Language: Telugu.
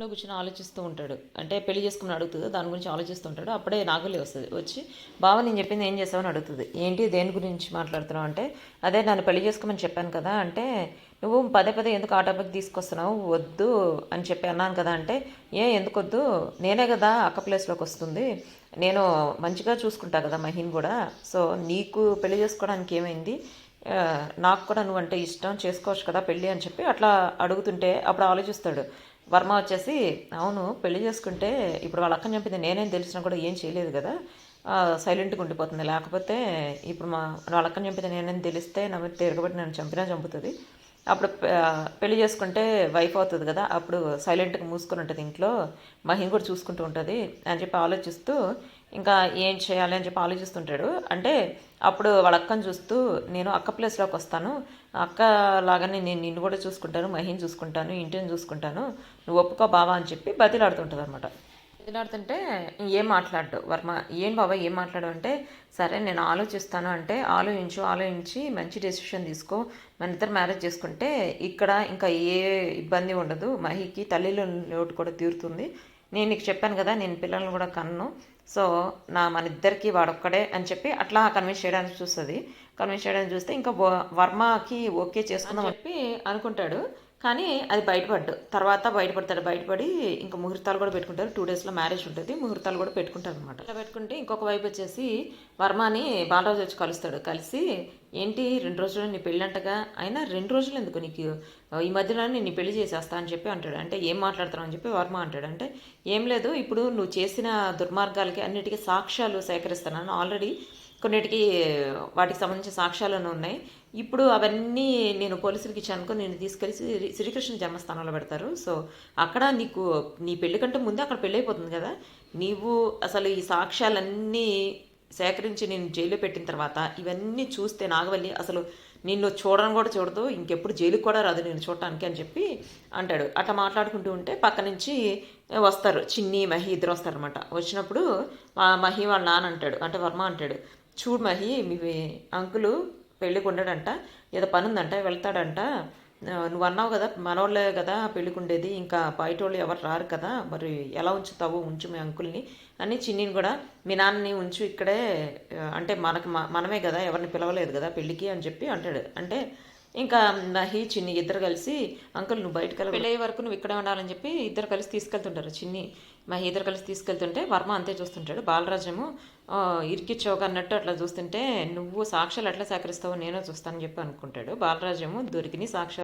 లో కూర్చొని ఆలోచిస్తూ ఉంటాడు. అంటే పెళ్ళి చేసుకుని అడుగుతుంది? దాని గురించి ఆలోచిస్తూ ఉంటాడు. అప్పుడే నాగులి వస్తుంది. వచ్చి బావ నేను చెప్పింది ఏం చేసావని అడుగుతుంది. ఏంటి? దేని గురించి మాట్లాడుతున్నావు? అంటే అదే నన్ను పెళ్ళి చేసుకోమని చెప్పాను కదా. అంటే నువ్వు పదే పదే ఎందుకు ఆ టాపిక్ తీసుకొస్తున్నావు? వద్దు అని చెప్పి అన్నాను కదా. అంటే ఏ ఎందుకు వద్దు? నేనే కదా అక్క ప్లేస్లోకి వస్తుంది. నేను మంచిగా చూసుకుంటా కదా మహిన్ కూడా. సో నీకు పెళ్ళి చేసుకోవడానికి ఏమైంది? నాకు కూడా నువ్వు అంటే ఇష్టం. చేసుకోవచ్చు కదా పెళ్ళి అని చెప్పి అట్లా అడుగుతుంటే అప్పుడు ఆలోచిస్తాడు. వర్మ వచ్చేసి అవును పెళ్ళి చేసుకుంటే ఇప్పుడు వాళ్ళ అక్కని చంపింది నేనేం తెలిసినా కూడా ఏం చేయలేదు కదా. సైలెంట్గా ఉండిపోతుంది. లేకపోతే ఇప్పుడు మా వాళ్ళ అక్కని చంపితే నేనేం తెలిస్తే నా మీద తిరగబట్టి నన్ను చంపినా చంపుతుంది. అప్పుడు పెళ్ళి చేసుకుంటే వైఫ్ అవుతుంది కదా. అప్పుడు సైలెంట్గా మూసుకొని ఉంటుంది ఇంట్లో. మహిం కూడా చూసుకుంటూ ఉంటుంది అని చెప్పి ఆలోచిస్తూ ఇంకా ఏం చేయాలి అని చెప్పి ఆలోచిస్తుంటాడు. అంటే అప్పుడు వాళ్ళ అక్కను చూస్తూ నేను అక్క ప్లేస్లోకి వస్తాను. అక్క లాగానే నేను నిన్ను కూడా చూసుకుంటాను మహిని చూసుకుంటాను ఇంటిని చూసుకుంటాను. నువ్వు ఒప్పుకో బావా అని చెప్పి బతిలాడుతుంటుంది అనమాట బతిలాడుతుంటే ఏం మాట్లాడు వర్మ? ఏం బాబా ఏం మాట్లాడు? అంటే సరే నేను ఆలోచిస్తాను. అంటే ఆలోచించు ఆలోచించి మంచి డెసిషన్ తీసుకో. మన ఇద్దరు మ్యారేజ్ చేసుకుంటే ఇక్కడ ఇంకా ఏ ఇబ్బంది ఉండదు. మహికి తల్లిలో లోటు కూడా తీరుతుంది. నేను నీకు చెప్పాను కదా నేను పిల్లల్ని కూడా కన్ను. సో నా మన ఇద్దరికి వాడొక్కడే అని చెప్పి అట్లా కన్విన్స్ చేయడానికి చూస్తుంది. కన్విన్స్ చేయడానికి చూస్తే ఇంకా వర్మకి ఓకే చేసుకుందాం అని చెప్పి అనుకుంటాడు. కానీ అది బయటపడ్డు. తర్వాత బయటపడతాడు. బయటపడి ఇంకా ముహూర్తాలు కూడా పెట్టుకుంటారు. టూ డేస్లో మ్యారేజ్ ఉంటుంది. ముహూర్తాలు కూడా పెట్టుకుంటారు అనమాట ఇలా పెట్టుకుంటే ఇంకొక వైపు వచ్చేసి వర్మని బాలరాజు వచ్చి కలుస్తాడు. కలిసి ఏంటి? రెండు రోజులు నీ పెళ్ళి అంటగా అయినా రెండు రోజులు ఎందుకు నీకు? ఈ మధ్యలో నేను పెళ్ళి చేసేస్తా అని చెప్పి అంటాడు. అంటే ఏం మాట్లాడుతున్నావు అని చెప్పి వర్మ అంటాడు. అంటే ఏం లేదు. ఇప్పుడు నువ్వు చేసిన దుర్మార్గాలకి అన్నిటికీ సాక్ష్యాలు సేకరిస్తున్నాను ఆల్రెడీ కొన్నిటికి వాటికి సంబంధించిన సాక్ష్యాలను ఉన్నాయి. ఇప్పుడు అవన్నీ నేను పోలీసులకి ఇచ్చాను అనుకో నేను తీసుకెళ్ళి శ్రీ- శ్రీకృష్ణ జన్మస్థానంలో పెడతారు. సో అక్కడ నీకు నీ పెళ్ళి కంటే ముందే అక్కడ పెళ్ళి అయిపోతుంది కదా. నీవు అసలు ఈ సాక్ష్యాలన్నీ సేకరించి నేను జైల్లో పెట్టిన తర్వాత ఇవన్నీ చూస్తే నాగవల్లి అసలు నిన్ను చూడడం కూడా చూడదు ఇంకెప్పుడు జైలుకి కూడా రాదు నేను చూడటానికి అని చెప్పి అంటాడు. అట్లా మాట్లాడుకుంటూ ఉంటే పక్క నుంచి వస్తారు. చిన్ని మహి ఇద్దరు వస్తారనమాట వచ్చినప్పుడు మహి వాళ్ళ నాన్న అంటాడు అంటే వర్మ అంటాడు చూడు మహి మీ అంకులు పెళ్ళికి ఉండడంట ఏదో పని ఉందంట వెళ్తాడంట. నువ్వు అన్నావు కదా మనోళ్ళే కదా పెళ్ళికి ఉండేది ఇంకా బయట వాళ్ళు ఎవరు రారు కదా మరి ఎలా ఉంచుతావు ఉంచు మీ అంకుల్ని అని చిన్నిని కూడా మీ నాన్నని ఉంచు ఇక్కడే అంటే మనకు మనమే కదా ఎవరిని పిలవలేదు కదా పెళ్ళికి అని చెప్పి అంటాడు. అంటే ఇంకా మహి చిన్ని ఇద్దరు కలిసి అంకుల్ నువ్వు బయటకు వెళ్ళి పెళ్ళయ్యే వరకు నువ్వు ఇక్కడే ఉండాలని చెప్పి ఇద్దరు కలిసి తీసుకెళ్తుంటారు. చిన్ని మా ఇద్దరు కలిసి తీసుకెళ్తుంటే వర్మ అంతే చూస్తుంటాడు. బాలరాజము ఇరికిచ్చోక అన్నట్టు అట్లా చూస్తుంటే నువ్వు సాక్ష్యాలు ఎట్లా సేకరిస్తావో నేను చూస్తానని చెప్పి అనుకుంటాడు. బాలరాజము దొరికిన సాక్ష్యాలు